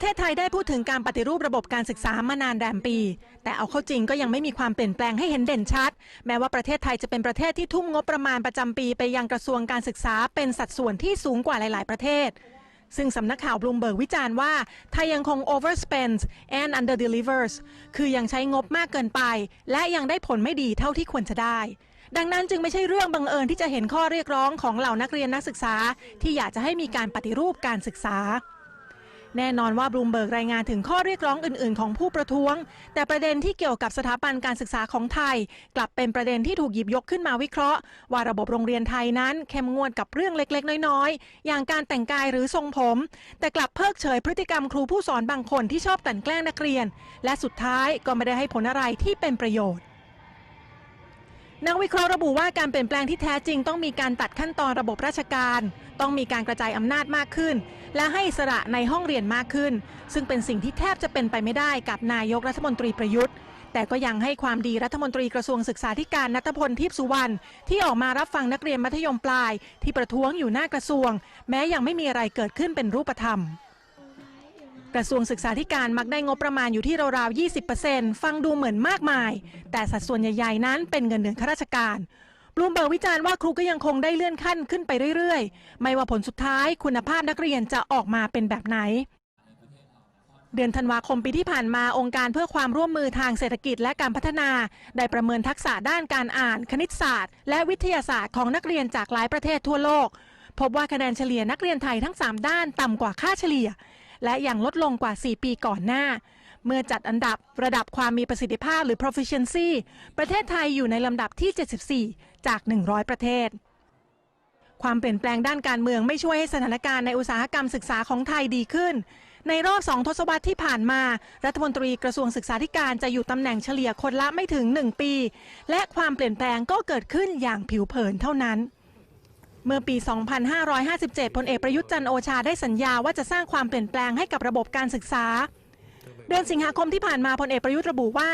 ประเทศไทยได้พูดถึงการปฏิรูประบบการศึกษามานานแรมปี แต่เอาเข้าจริงก็ยังไม่มีความเปลี่ยนแปลงให้เห็นเด่นชัด แม้ว่าประเทศไทยจะเป็นประเทศที่ทุ่มงบประมาณประจำปีไปยังกระทรวงการศึกษาเป็นสัดส่วนที่สูงกว่าหลาย ๆ ประเทศ ซึ่งสำนักข่าวบลูมเบิร์กวิจารณ์ว่า ไทยยังคง overspends and underdelivers คือยังใช้งบมากเกินไป และยังได้ผลไม่ดีเท่าที่ควรจะได้ดังนั้นจึงไม่ใช่เรื่องบังเอิญที่จะเห็นข้อเรียกร้องของเหล่านักเรียนนักศึกษา ที่อยากจะให้มีการปฏิรูปการศึกษา แน่นอนว่าบลูมเบิร์กรายงานถึงข้อเรียกร้องอื่น ๆ ของผู้ประท้วง แต่ประเด็นที่เกี่ยวกับสถาบันการศึกษาของไทย กลับเป็นประเด็นที่ถูกหยิบยกขึ้นมาวิเคราะห์ ว่าระบบโรงเรียนไทยนั้นเข้มงวดกับเรื่องเล็ก ๆ น้อย ๆ อย่างการแต่งกายหรือทรงผม แต่กลับเพิกเฉยพฤติกรรมครูผู้สอนบางคนที่ชอบกลั่นแกล้งนักเรียน และสุดท้ายก็ไม่ได้ให้ผลอะไรที่เป็นประโยชน์ นักวิเคราะห์ระบุว่าการเปลี่ยนแปลงที่แท้จริงต้องมีการตัดขั้นตอนระบบราชการ ต้องมีการกระจายอำนาจมากขึ้น และให้อิสระในห้องเรียนมากขึ้น ซึ่งเป็นสิ่งที่แทบจะเป็นไปไม่ได้กับนายกรัฐมนตรีประยุทธ์ แต่ก็ยังให้ความดีรัฐมนตรีกระทรวงศึกษาธิการนัทพลทิพสุวรรณที่ออกมารับฟังนักเรียนมัธยมปลาย ที่ประท้วงอยู่หน้ากระทรวง แม้ยังไม่มีอะไรเกิดขึ้นเป็นรูปธรรม กระทรวงศึกษาธิการมักได้งบประมาณอยู่ที่ราวๆ 20%ฟังดูเหมือนมากมาย แต่สัดส่วนใหญ่ๆ นั้นเป็นเงินเดือนข้าราชการบลูมเบิร์กวิจารณ์ว่าครูก็ยังคงได้เลื่อนขั้นขึ้นไปเรื่อยๆ ไม่ว่าผลสุดท้ายคุณภาพนักเรียนจะออกมาเป็นแบบไหน เดือนธันวาคมปีที่ผ่านมาองค์การเพื่อความร่วมมือทางเศรษฐกิจและการพัฒนา ได้ประเมินทักษะด้านการอ่าน คณิตศาสตร์ และวิทยาศาสตร์ของนักเรียนจากหลายประเทศทั่วโลก พบว่าคะแนนเฉลี่ยนักเรียนไทยทั้ง 3 ด้านต่ำกว่าค่าเฉลี่ย และยังลดลงกว่า 4 ปีก่อนหน้า เมื่อจัดอันดับระดับความมีประสิทธิภาพหรือ proficiency ประเทศไทยอยู่ในลำดับที่ 74 จาก 100 ประเทศ ความเปลี่ยนแปลงด้านการเมืองไม่ช่วยให้สถานการณ์ในอุตสาหกรรมศึกษาของไทยดีขึ้นในรอบสองทศวรรษที่ผ่านมา รัฐมนตรีกระทรวงศึกษาธิการจะอยู่ตำแหน่งเฉลี่ยคนละไม่ถึง 1 ปี และความเปลี่ยนแปลงก็เกิดขึ้นอย่างผิวเผินเท่านั้น เมื่อปี 2557 พลเอกประยุทธ์จันโอชาได้สัญญาว่าจะสร้างความเปลี่ยนแปลงให้กับระบบการศึกษา เดือนสิงหาคมที่ผ่านมาพลเอกประยุทธ์ระบุว่า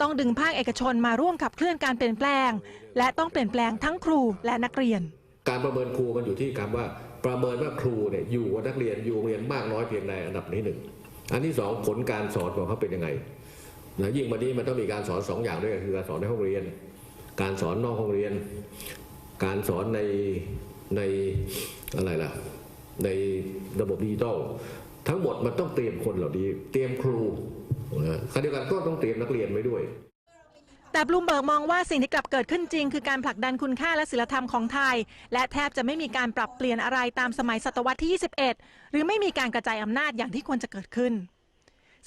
ต้องดึงภาคเอกชนมาร่วมขับเคลื่อนการเปลี่ยนแปลง และต้องเปลี่ยนแปลงทั้งครูและนักเรียน การประเมินครูมันอยู่ที่คำว่าประเมินว่าครูเนี่ยอยู่กับนักเรียนอยู่โรงเรียนมากน้อยเพียงใดอันดับที่หนึ่งอันที่สองผลการสอนของเขาเป็นยังไงนะยิ่งวันนี้มันต้องมีการสอนสองอย่างด้วยกันคือการสอนในห้องเรียน การสอนนอกห้องเรียน การสอนในในอะไรล่ะในระบบดิจิตอลทั้งหมดมันต้องเตรียมคนเหล่านี้ เตรียมครูนะขณะเดียวกันก็ต้องเตรียมนักเรียนไว้ด้วยแต่บลูมเบิร์กมองว่าสิ่งที่กลับเกิดขึ้นจริง คือการผลักดันคุณค่าและศิลธรรมของไทย และแทบจะไม่มีการปรับเปลี่ยนอะไรตามสมัยศตวรรษที่ 21 หรือไม่มีการกระจายอำนาจอย่างที่ควรจะเกิดขึ้น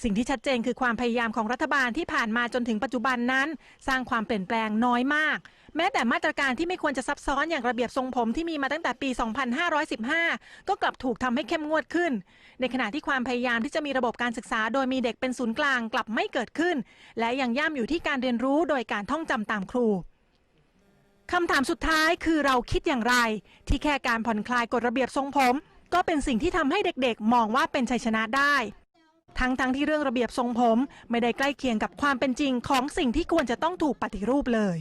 สิ่งที่ชัดเจนคือความพยายามของรัฐบาลที่ผ่านมาจนถึงปัจจุบันนั้น สร้างความเปลี่ยนแปลงน้อยมาก แม้แต่มาตรการที่ไม่ควรจะซับซ้อนอย่างระเบียบทรงผมที่มีมาตั้งแต่ปี 2515 ก็กลับถูกทำให้เข้มงวดขึ้น ในขณะที่ความพยายามที่จะมีระบบการศึกษา โดยมีเด็กเป็นศูนย์กลางกลับไม่เกิดขึ้น และยังย่ำอยู่ที่การเรียนรู้โดยการท่องจำตามครูคำถามสุดท้ายคือเราคิดอย่างไร ที่แค่การผ่อนคลายกฎระเบียบทรงผม ก็เป็นสิ่งที่ทำให้เด็กๆ มองว่าเป็นชัยชนะได้ ทั้งๆทที่เรื่องระเบียบทรงผม ไม่ได้ใกล้เคียงกับความเป็นจริงของสิ่งที่ควรจะต้องถูกปฏิรูปเลย